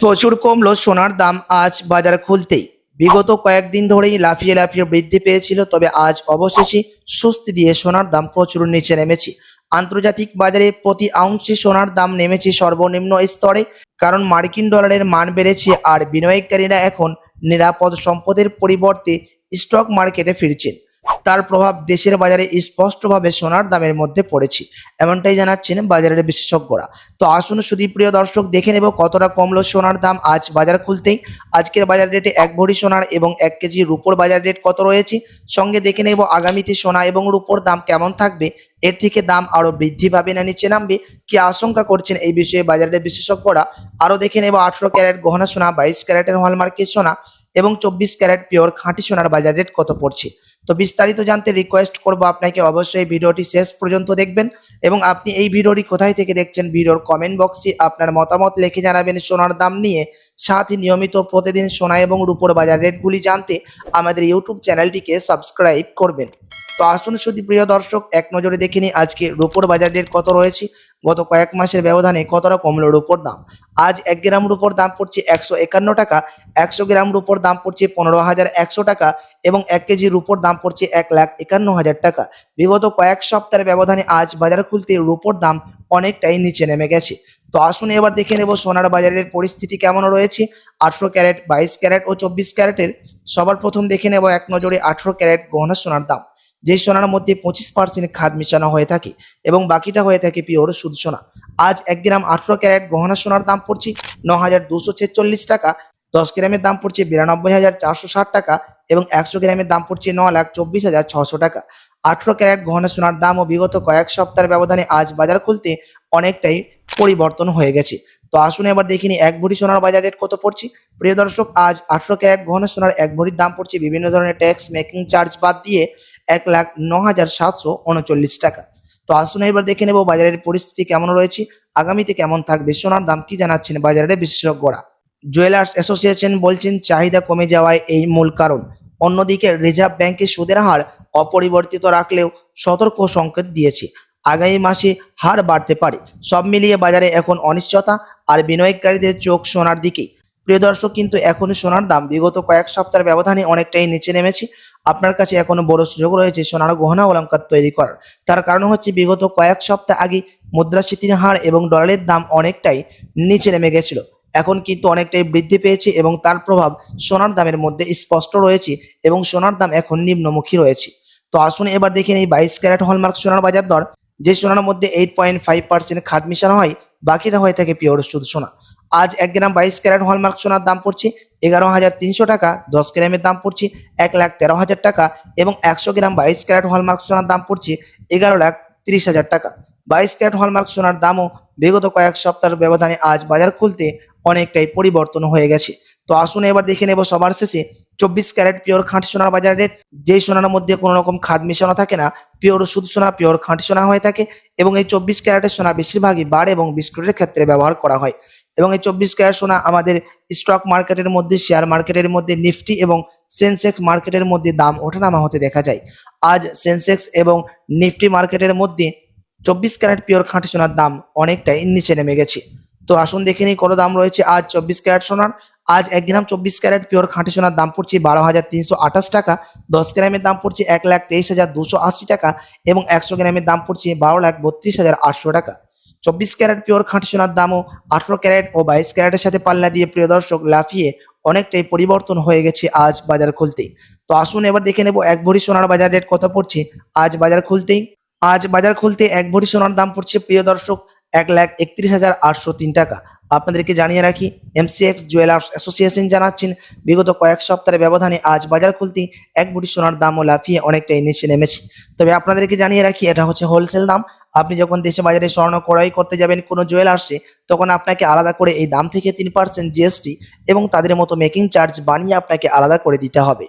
প্রচুর কমলো সোনার দাম আজ বাজার খুলতেই। বিগত কয়েকদিন ধরেই লাফিয়ে লাফিয়ে বৃদ্ধি পেয়েছিল, তবে আজ অবশেষে স্বস্তি দিয়ে সোনার দাম প্রচুর নিচে নেমেছে। আন্তর্জাতিক বাজারে প্রতি আউন্সে সোনার দাম নেমেছে সর্বনিম্ন স্তরে, কারণ মার্কিন ডলারের মান বেড়েছে আর বিনিয়োগকারীরা এখন নিরাপদ সম্পদের পরিবর্তে স্টক মার্কেটে ফিরছেন। তার প্রভাব দেশের বাজারে স্পষ্টভাবে সোনার দামের মধ্যে পড়েছে। এমনটাই জানাচ্ছেন বাজারের বিশেষজ্ঞরা। তো আসুন শুধু প্রিয় দর্শক, দেখে নেব কতটা কমলো সোনার দাম আজ বাজার খুলতেই। আজকের বাজার রেটে এক ভরি সোনার এবং এক কেজি রুপোর বাজার রেট কত রয়েছে? সঙ্গে দেখে নেব আগামীতে সোনা এবং রুপোর দাম কেমন থাকবে? এর থেকে দাম আরও বৃদ্ধি পাবে না নিচে নামবে? কি আশঙ্কা করছেন এই বিষয়ে বাজারের বিশেষজ্ঞরা? আরও দেখে নেব আঠারো ক্যারেট গহনা সোনা, বাইশ ক্যারেটের হলমার্কের সোনা এবং চব্বিশ ক্যারেট পিওর খাঁটি সোনার বাজার রেট কত পড়ছে? তো বিস্তারিত জানতে রিকোয়েস্ট করব আপনাকে। অবশ্যই ভিডিওটি শেষ পর্যন্ত দেখবেন এবং আপনি এই ভিডিওটি কোথায় থেকে দেখছেন ভিডিওর কমেন্ট বক্সে আপনার মতামত লিখে জানাবেন সোনার দাম নিয়ে। সাথে নিয়মিত প্রতিদিন সোনা এবং রূপোর বাজার রেটগুলি জানতে আমাদের ইউটিউব চ্যানেলটিকে সাবস্ক্রাইব করবেন। তো আসুন শুধু প্রিয় দর্শক, এক নজরে দেখে নিই আজকে রূপোর বাজার রেট কত রয়েছে। গত কয়েক মাসের ব্যবধানে কতটা কমলো রূপোর দাম? আজ এক গ্রাম রূপোর দাম পড়ছে একশো একান্ন টাকা, একশো গ্রাম রূপোর দাম পড়ছে পনেরো হাজার একশো টাকা এবং এক কেজি রূপোর দাম পড়ছে এক লাখ একান্ন হাজার টাকা। বিগত কয়েক সপ্তাহের ব্যবধানে আজ বাজার খুলতে রূপোর দাম অনেকটাই নিচে নেমে গেছে। তো আসুন এবার দেখে নেব সোনার বাজারের পরিস্থিতি কেমন রয়েছে। আঠেরো ক্যারেট, বাইশ ক্যারেট ও চব্বিশ ক্যারেটের সবার প্রথম দেখে নেব এক নজরে আঠেরো ক্যারেট গহনা সোনার দাম। যে সোনার মধ্যে পঁচিশ পার্সেন্ট খাদ মিশানো হয়ে থাকে এবং বাকিটা হয়ে থাকে পিওর সুদ সোনা। আজ এক গ্রাম আঠেরো ক্যারেট গহনা সোনার দাম পড়ছে ন হাজার দুশো ছেচল্লিশ টাকা। দশ গ্রামের দাম পড়ছে বিরানব্বই হাজার চারশো ষাট টাকা এবং একশো গ্রামের দাম পড়ছে ন লাখ চব্বিশ হাজার ছশো টাকা। আঠেরো ক্যারেট গহনা সোনার দামও বিগত কয়েক সপ্তাহের ব্যবধানে আজ বাজার খুলতে অনেকটাই পরিবর্তন হয়ে গেছে। তো আসুন এবার দেখিনি এক ভরি সোনার বাজার রেট কত পড়ছে। প্রিয় দর্শক, আজ আঠেরো ক্যারেট গহনা সোনার এক ভরির দাম পড়ছে বিভিন্ন ধরনের ট্যাক্স, মেকিং চার্জ বাদ দিয়ে এক লাখ ন হাজার সাতশো উনচল্লিশ টাকা। তো আসুন এবার দেখে নেব বাজারের পরিস্থিতি কেমন রয়েছে, আগামীতে কেমন থাকবে, সোনার দাম কি জানাচ্ছেন বাজারের বিশেষজ্ঞরা। জুয়েলার্স অ্যাসোসিয়েশন বলছেন, চাহিদা কমে যাওয়ায় এই মূল কারণ। অন্যদিকে, রিজার্ভ ব্যাংকের সুদের হার অপরিবর্তিত রাখলেও সতর্ক সংকেত দিয়েছে। আগামী মাসে হার বাড়তে পারে। সব মিলিয়ে বাজারে এখন অনিশ্চয়তা আর বিনিয়োগকারীদের চোখ সোনার দিকে। প্রিয় দর্শক, কিন্তু এখন সোনার দাম বিগত কয়েক সপ্তাহের ব্যবধানে অনেকটাই নিচে নেমেছে। আপনার কাছে এখনও বড় সুযোগ রয়েছে সোনার গহনা অলঙ্কার তৈরি করার। তার কারণ হচ্ছে, বিগত কয়েক সপ্তাহ আগে মুদ্রাস্ফীতির হার এবং ডলারের দাম অনেকটাই নিচে নেমে গেছিল। এখন কিন্তু অনেকটাই বৃদ্ধি পেয়েছে এবং তার প্রভাব সোনার দামের মধ্যে স্পষ্ট রয়েছে এবং সোনার দাম এখন নিম্নমুখী রয়েছে। তো আসুন এবার দেখে নিই বাইশ ক্যারেট হলমার্ক সোনার বাজার দর, যে সোনার মধ্যে এইট পয়েন্ট ফাইভ পার্সেন্ট খাদ মিশানো হয়, বাকিটা হয়ে থাকে পিওর শুধু সোনা। আজ এক গ্রাম বাইশ ক্যারেট হলমার্ক সোনার দাম পড়ছে এগারো হাজার তিনশো টাকা, দশ গ্রামের দাম পড়ছে এক লাখ তেরো হাজার টাকা এবং একশো গ্রাম বাইশ ক্যারেট হলমার্ক সোনার দাম পড়ছে এগারো লাখ তিরিশ হাজার টাকা। বাইশ ক্যারেট হলমার্ক সোনার দামও বিগত কয়েক সপ্তাহের ব্যবধানে আজ বাজার খুলতে অনেকটাই পরিবর্তন হয়ে গেছে। তো আসুন এবার দেখে নেব সবার শেষে চব্বিশ ক্যারেট পিওর খাঁটি সোনার বাজার রেট। যেই সোনার মধ্যে কোনো রকম খাদ মিশানো থাকে না, পিওর শুধু সোনা, পিওর খাঁটি সোনা হয়ে থাকে এবং এই চব্বিশ ক্যারেটের সোনা বেশিরভাগই বার এবং বিস্কুটের ক্ষেত্রে ব্যবহার করা হয়। এবং এই চব্বিশ ক্যারেট সোনা আমাদের স্টক মার্কেটের মধ্যে, শেয়ার মার্কেটের মধ্যে, নিফটি এবং সেন্সেক্স মার্কেটের মধ্যে দাম ওঠানামা হতে দেখা যায়। আজ সেন্সেক্স এবং নিফটি মার্কেটের মধ্যে চব্বিশ ক্যারেট পিওর খাঁটি সোনার দাম অনেকটাই নিচে নেমে গেছে। তো আসুন দেখে নিই কত দাম রয়েছে। আজ চব্বিশ ক্যারেট সোনার, আজ এক গ্রাম চব্বিশ ক্যারেট পিওর খাঁটি সোনার দাম পড়ছে বারো হাজার তিনশো আঠাশ টাকা। দশ গ্রামের দাম পড়ছে এক লাখ তেইশ হাজার দুশো আশি টাকা এবং একশো গ্রামের দাম পড়ছে বারো লাখ বত্রিশ হাজার আটশো টাকা। চব্বিশ ক্যারেট পিওর খাঁটি সোনার দামও আঠারো ক্যারেট ও বাইশ ক্যারেটের সাথে পাল্লা দিয়ে প্রিয় দর্শক লাফিয়ে অনেকটাই পরিবর্তন হয়ে গেছে আজ বাজার খুলতেই। তো আসুন এবার দেখে নেব এক ভরি সোনার বাজার রেট কত পড়ছে আজ বাজার খুলতেই। আজ বাজার খুলতে এক ভরি সোনার দাম পড়ছে প্রিয় দর্শক এক লাখ একত্রিশ হাজার আটশো তিন টাকা। আপনাদেরকে জানিয়ে রাখি এমসিএক্স জুয়েলার্স অ্যাসোসিয়েশন জানাচ্ছেন, বিগত কয়েক সপ্তাহের ব্যবধানে আজ বাজার খুলতে এক ভরি সোনার দামও লাফিয়ে অনেকটাই নিচে নেমেছে। তবে আপনাদেরকে জানিয়ে রাখি, এটা হচ্ছে হোলসেল দাম। আপনি যখন দেশে বাজারে স্বর্ণ ক্রয় করতে যাবেন কোনো জুয়েলার্সে, তখন আপনাকে আলাদা করে এই দাম থেকে তিন পার্সেন্ট জিএসটি এবং তাদের মতো মেকিং চার্জ বানিয়ে আপনাকে আলাদা করে দিতে হবে।